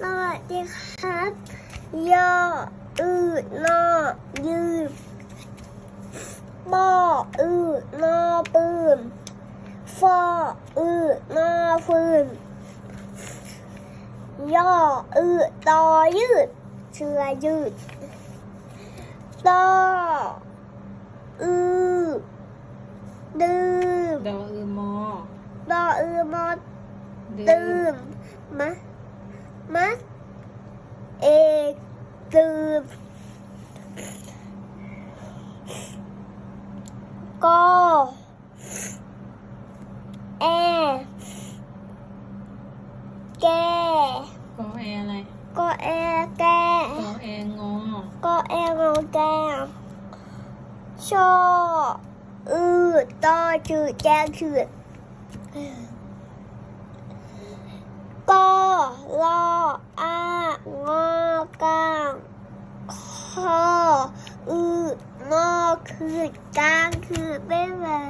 สวัสดีครับยออือนอยืนบออือนอปืนฟออือนอฟืนยออือตอยืดเชือยืดตออือดื่มดออือมอดออือมอดื่ตื่มมมะ มะเอกตื่มก็แอแกกอแออะไรก็แอแกกอแองอก็แองอแกชออือตอจืดแจงจืดก็รออา งอกางข้ออือนอคือกลางคือไม่มา